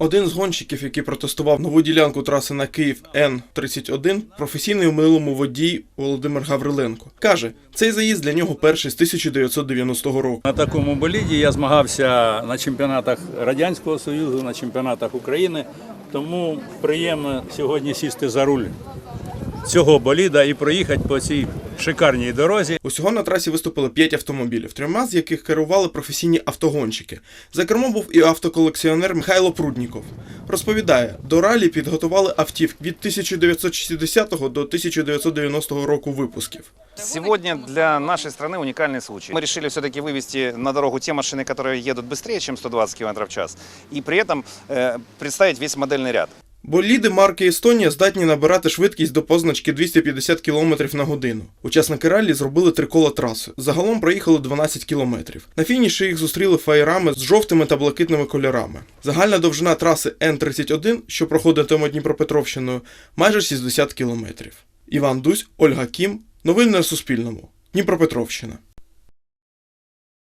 Один з гонщиків, який протестував нову ділянку траси на Київ Н-31, професійний у минулому водій Володимир Гавриленко. Каже, цей заїзд для нього перший з 1990 року. На такому боліді я змагався на чемпіонатах Радянського Союзу, на чемпіонатах України. Тому приємно сьогодні сісти за руль цього боліда і проїхати по цій шикарній дорозі. Усього на трасі виступили 5 автомобілів, трьома з яких керували професійні автогонщики. За кермом був і автоколекціонер Михайло Прудніков. Розповідає, до ралі підготували автівки від 1960 до 1990 року випусків. Сегодня для нашей страны уникальный случай. Мы решили все-таки вывести на дорогу те машины, которые едут быстрее, чем 120 км в час, и при этом э, представить весь модельный ряд. Боліди марки Естонія здатні набирати швидкість до позначки 250 км на годину. Учасники раллі зробили три кола траси. Загалом проїхали 12 км. На фініші їх зустріли фаєрами з жовтими та блакитними кольорами. Загальна довжина траси Н-31, що проходитиме Дніпропетровщиною, майже 60 км. Іван Дусь, Ольга Кім. Новини на Суспільному. Дніпропетровщина.